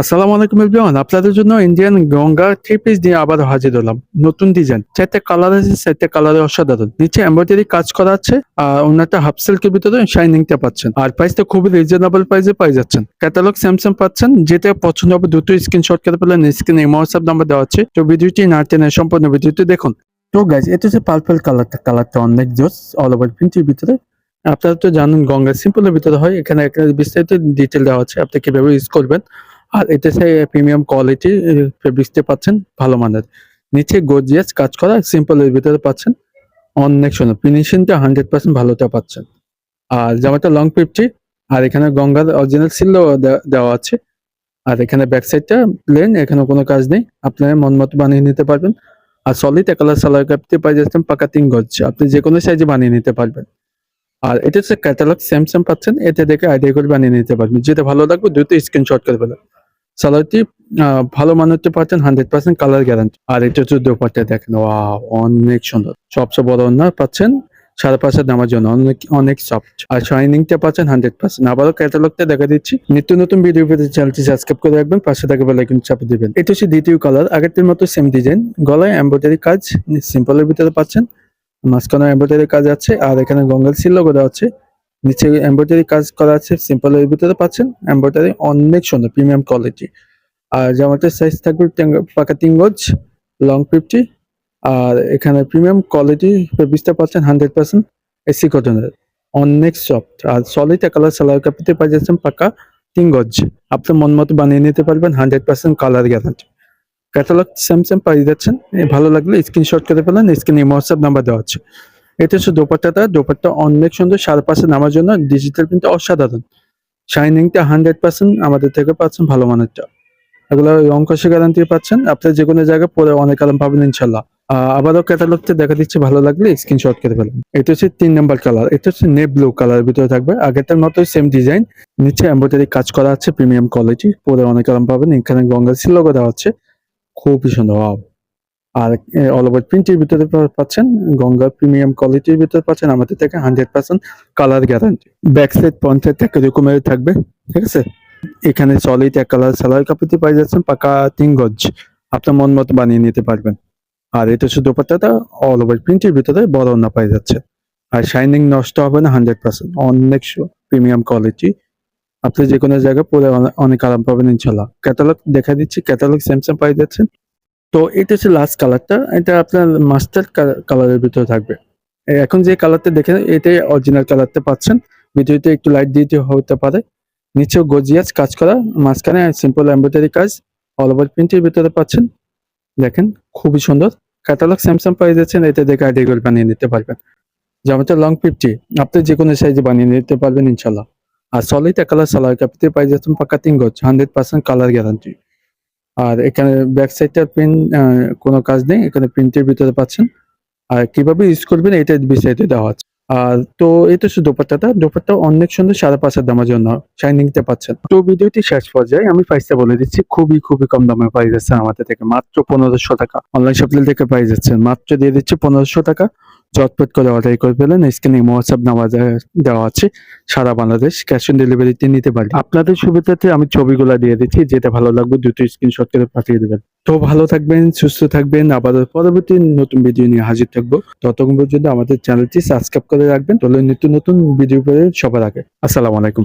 আসসালামু আলাইকুম এভরিওয়ান। আপনাদের জন্য ইন্ডিয়ান গঙ্গা থ্রি পিস দিয়ে আবার হাজির হলাম। নতুন ডিজাইন চারটে কালার আছে, চারটে কালারে অসাধারণ। নিচে এমব্রয়ডারি কাজ করা আছে, আর ওনারটা হাফ সিল্কের ভিতরে শাইনিংটা পাচ্ছেন। আর প্রাইসটা খুবই রিজনেবল প্রাইসে পাই যাচ্ছেন। ক্যাটালগ স্যামসাং পাচ্ছেন। যেটা পছন্দ হবে দুটো স্ক্রিনশট করে পেলেন স্ক্রিনে হোয়াটসঅ্যাপ নাম্বার দেওয়া আছে। তো ভিডিওটি না টেনে সম্পূর্ণ ভিডিওটি দেখুন। তো গাইজ এটা হচ্ছে পার্পল কালারটা কালারটা অনেক জোস অল ওভার প্রিন্টের ভিতরে। আপনারা তো জানেন গঙ্গা সিম্পলের ভিতরে হয়। এখানে একটা বিস্তারিত ডিটেল দেওয়া আছে। আপনি কীভাবে ইউজ করবেন। আর এটা সে প্রিমিয়াম কোয়ালিটি ফেব্রিক্সতে পাচ্ছেন ভালো মানের। নিচে গোজিয়াস কাজ করা সিম্পলের ভিতরে পাচ্ছেন। অনেক সুন্দর ফিনিশিংটা হান্ড্রেড পার্সেন্ট ভালোটা পাচ্ছেন। আর জামাটা লং ফিফটি আর এখানে গঙ্গার অরিজিনাল সিলও দেওয়া আছে। আর এখানে ব্যাক সাইডটা প্লেন এখানে কোনো কাজ নেই। আপনারা মন মতো বানিয়ে নিতে পারবেন। আর সলিড একালার সালোয়ার কাপতে পাই যাচ্ছেন পাকা তিন গজ। আপনি যে কোনো সাইজে বানিয়ে নিতে পারবেন। আর এটা হচ্ছে ক্যাটালগ স্যামসাং পাচ্ছেন। এটা দেখে আইডিয়া করে বানিয়ে নিতে পারবেন। যেটা ভালো লাগবে, দ্রুত স্ক্রিনশট করে ফেলেন। সালোয়ারটি আহ, ভালো মানতে পারছেন হান্ড্রেড পার্সেন্ট কালার গ্যারান্টি আর এটা হচ্ছে দোপাট্টা দেখেন ওয়াও অনেক সুন্দর। সবচেয়ে বড় অন্য পাচ্ছেন সাড়ে পাঁচ নামার জন্য অনেক অনেক সফট আর শাইনিংটা পাচ্ছেন হান্ড্রেড পার্সেন্ট আবারও ক্যাটালগটা দেখা দিচ্ছি। নিত্য নতুন ভিডিও পেতে চ্যানেলটি সাবস্ক্রাইব করে রাখবেন পাশে থাকা বেলাইকন চাপে দিবেন। এটা হচ্ছে দ্বিতীয় কালার আগেরটির মতো সেম ডিজাইন গলায় এমব্রয়ডারি কাজ সিম্পলের ভিতরে পাচ্ছেন। মাঝখানে এমব্রয়ডারি কাজ আছে আর এখানে গঙ্গাল সিল লোগো দেওয়া আছে। নিচে এমব্রয়ডারি কাজ করা আছে সিম্পল এর ভিতরে পাচ্ছেন এমব্রয়ডারি অনেক সুন্দর প্রিমিয়াম কোয়ালিটি আর জামাটার সাইজ থাকবে পাকা তিন গজ লং ফিফটি আর এখানে প্রিমিয়াম কোয়ালিটি ফেব্রিক্সটা পাচ্ছেন হান্ড্রেড পার্সেন্ট এসি কটনের অনেক সফট আর সলিড কালার সালোয়ার কাপিতে পাই যাচ্ছেন পাকা তিন গজ। আপনার মন মতো বানিয়ে নিতে পারবেন hundred percent colour guarantee catalogue Samsung পাই যাচ্ছেন ভালো লাগলে স্ক্রিনশট করে ফেলেন স্ক্রিনে হোয়াটসঅ্যাপ নাম্বার দেওয়া আছে। এটা হচ্ছে দোপাট্টাটা দোপাট্টা অনেক সুন্দর, সাড়ে পাশে নামার জন্য ডিজিটাল প্রিন্ট অসাধারণ। শাইনিংটা হান্ড্রেড পার্সেন্ট আমাদের থেকে পাচ্ছেন ভালো মানেরটা এগুলো রং কষে গ্যারান্টি পাচ্ছেন। আপনি যে কোনো জায়গায় পরে অনেক আলম পাবেন ইনশাল্লাহ। আবারও ক্যাটালগটা দেখা দিচ্ছে ভালো লাগলে স্ক্রিনশট করে ফেলুন। এটা হচ্ছে তিন নাম্বার কালার এটা হচ্ছে নে ব্লু কালারের ভিতরে থাকবে। আগেরটার মতো সেম ডিজাইন নিচে এমব্রয়ডারি কাজ করা আছে প্রিমিয়াম কোয়ালিটি পরে অনেক আলম পাবেন। এখানে গঙ্গা সিলোগো দেওয়া হচ্ছে খুবই সুন্দর আর অল ওভার প্রিন্টের ভিতরে পাচ্ছেন, গঙ্গা প্রিমিয়াম কোয়ালিটির ভিতরে পাচ্ছেন, আমাদের থেকে hundred percent colour guarantee back side panchayat এক রকমের থাকবে, ঠিক আছে? এখানে সলিড এক কালার সালোয়ার কাপড়তে পাই যাচ্ছেন, পাকা তিন গজ। আপনার মন মতো বানিয়ে নিতে পারবেন। আর এটা শুধু দোপাট্টাটা অল ওভার প্রিন্টের ভিতরে বড় না পাই যাচ্ছে। আর শাইনিং নষ্ট হবে না হান্ড্রেড পার্সেন্ট অনেক প্রিমিয়াম কোয়ালিটি আপনি যে কোনো জায়গায় পরে অনেক আরাম পাবেন, ইনশাল্লাহ। ক্যাটালগ দেখা দিচ্ছি ক্যাটালগ স্যামসাং পাই যাচ্ছেন। তো এটা হচ্ছে লাস্ট কালারটা এটা আপনার মাস্টার্ড কালারের ভিতরে থাকবে। এখন যে কালারটা দেখেন এটাই অরিজিনাল কালারটা পাচ্ছেন। ভিডিওতে একটু লাইট দিতে হতে পারে। নিচেও গজিয়াস কাজ করা, মাঝখানে সিম্পল এমব্রয়ডারি কাজ অল ওভার প্রিন্টের ভিতরে পাচ্ছেন। দেখেন, খুবই সুন্দর। ক্যাটালগ স্যামসাং পেয়ে যাচ্ছেন এটা দেখে আইডিয়া করে বানিয়ে নিতে পারবেন। জামাটা লং ফিফটি আপনি যে কোনো সাইজে বানিয়ে নিতে পারবেন ইনশাল্লাহ আর সলিড কালার সালোয়ার কাপিতে পাই যাচ্ছেন পাকা তিন গজ হান্ড্রেড পার্সেন্ট কালার গ্যারান্টি আর এখানে ব্যাক সাইডটা প্রিন্ট কোনো কাজ নেই, এখানে প্রিন্টের ভিতরে পাচ্ছেন। আর কীভাবে ইউজ করবেন এটা বিস্তারিত দেওয়া আছে। আর তো এটা শুধু দোপাট্টাটা, দোপাট্টা অনেক সুন্দর, সাড়ে পাঁচ হাজার দামের জন্য শাইনিংতে পাচ্ছেন। তো ভিডিওটি শেষ পর্যায়ে আমি প্রাইসটা বলে দিচ্ছি, খুবই খুবই কম দামে পাই যাচ্ছেন আমাদের থেকে, মাত্র পনেরোশো টাকা। অনলাইন শপিং থেকে পাই যাচ্ছেন মাত্র দিয়ে দিচ্ছি পনেরোশো টাকা। চটপট করে অর্ডার করে ফেলেন স্ক্রিনে হোয়াটসঅ্যাপ নাম্বার দেওয়া আছে, সারা বাংলাদেশ ক্যাশ অন ডেলিভারিতে নিতে পারি আপনাদের সুবিধাতে আমি ছবিগুলো দিয়ে দিচ্ছি, যেটা ভালো লাগবে দুটো স্ক্রিনশট করে পাঠিয়ে দেবেন। তো ভালো থাকবেন, সুস্থ থাকবেন। আবার পরবর্তী নতুন ভিডিও নিয়ে হাজির থাকব। ততক্ষণ পর্যন্ত আমাদের চ্যানেলটি সাবস্ক্রাইব করে রাখবেন। তাহলে নিত্য নতুন ভিডিও পেয়ে সবার আগে। আসসালামু আলাইকুম।